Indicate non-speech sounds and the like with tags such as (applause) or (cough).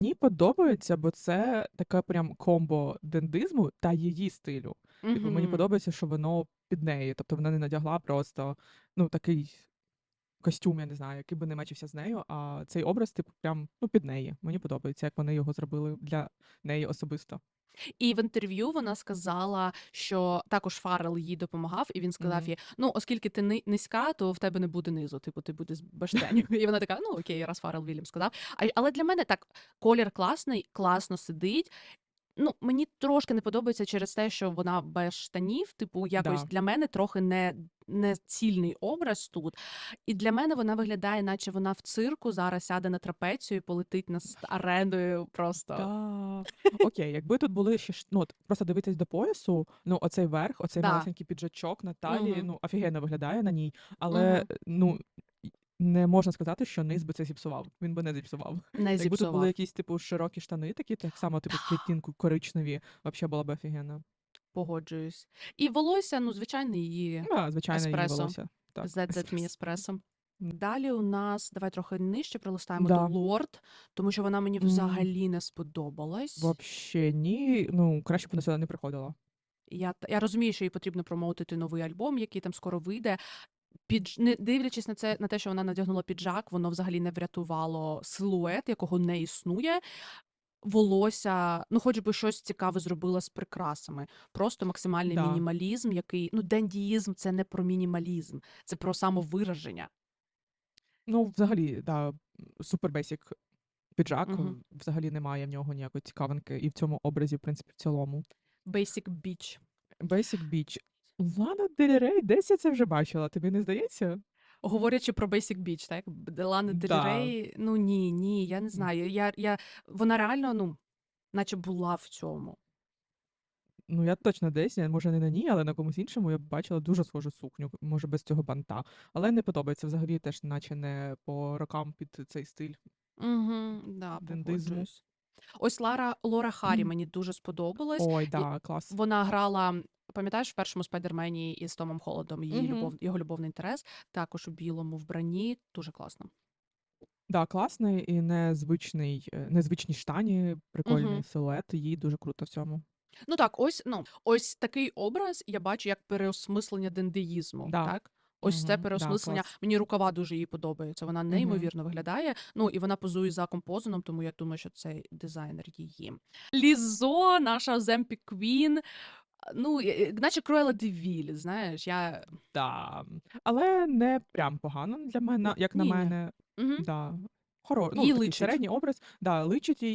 Мені подобається, бо це таке прям комбо дендизму та її стилю. Типу, мені Мгм. подобається, що воно під неї. Тобто вона не надягла просто ну, такий костюм, я не знаю, який би не мечився з нею, а цей образ, типу, прям ну, під неї. Мені подобається, як вони його зробили для неї особисто. І в інтерв'ю вона сказала, що також Фаррел їй допомагав, і він сказав їй: ну, оскільки ти низька, то в тебе не буде низу, типу, ти будеш штанів. (laughs) І вона така: ну окей, раз Фаррел Вільям сказав. А, але для мене так колір класний, класно сидить. Ну, мені трошки не подобається через те, що вона без штанів, типу, якось Да. для мене трохи не, не цільний образ тут. І для мене вона виглядає, наче вона в цирку зараз сяде на трапецію і полетить над ареною просто. Да. Окей, якби тут були ще ш- ну, от, просто дивитись до поясу, ну оцей верх, оцей Да. малесенький піджачок на талії, Мгм. ну офігенно виглядає на ній, але Мгм. ну й- не можна сказати, що низ би це зіпсував. Він би не зіпсував. Не Якби тут були зіпсував. якісь типу широкі штани, такі так само, типу в коричневі, взагалі було б офігенно. Погоджуюсь. І волосся, ну, звичайно, її Да, звичайно, її еспресо. волосся. Так, ZZ Me еспресо. Далі у нас, давай трохи нижче прилистаємо Да. до Лорд, тому що вона мені взагалі не сподобалась. Вообще ні. Ну, краще б вона сюди не приходила. Я, т- я розумію, що їй потрібно промоутити новий альбом, який там скоро вийде. Підж... Не дивлячись на це, на те, що вона надягнула піджак, воно взагалі не врятувало силует, якого не існує. Волосся, ну, хоч би щось цікаве зробила з прикрасами. Просто максимальний Да. мінімалізм, який ну, дендіїзм це не про мінімалізм, це про самовираження. Ну, взагалі, да, супер бейсік піджак, Мгм. взагалі немає в нього ніякої цікавинки, і в цьому образі, в принципі, в цілому. Basic Beach. Basic Beach. Лана Дель Рей, десь я це вже бачила, тобі не здається? Говорячи про Basic Beach, так? Лана Дель Да. Рей, ну ні, ні, я не знаю. Я, я, вона реально, ну, наче була в цьому. Ну, я точно десь, я, може, не на ній, але на комусь іншому я бачила дуже схожу сукню, може, без цього банта. Але не подобається взагалі теж, наче не по рокам під цей стиль Угу, да, дендизму. погоджуюсь. Ось Лара Лора Харі мені дуже сподобалась. Ой, да, клас. Вона грала, пам'ятаєш, в першому спайдермені із Томом Холодом її Мгм. любов, його любовний інтерес, також у білому вбранні. Дуже класно. Да, класний і незвичний, е, незвичні штані, прикольний Мгм. силует, їй дуже круто в цьому. Ну так, ось ну ось такий образ я бачу як переосмислення дендеїзму. Да. Так, ось це Мгм. Да, переосмислення. клас. Мені рукава дуже їй подобаються. Вона Мгм. неймовірно виглядає. Ну і вона позує за композином, тому я думаю, що це дизайнер її. Лізо, наша Земпі Квін. Ну, наче Круела Девіль, знаєш, я. Да. Але не прям погано для мене, як на Ні-ні. мене. Угу. Да. Хоро... Ну, Їй такий личить. середній образ, да, личить їй,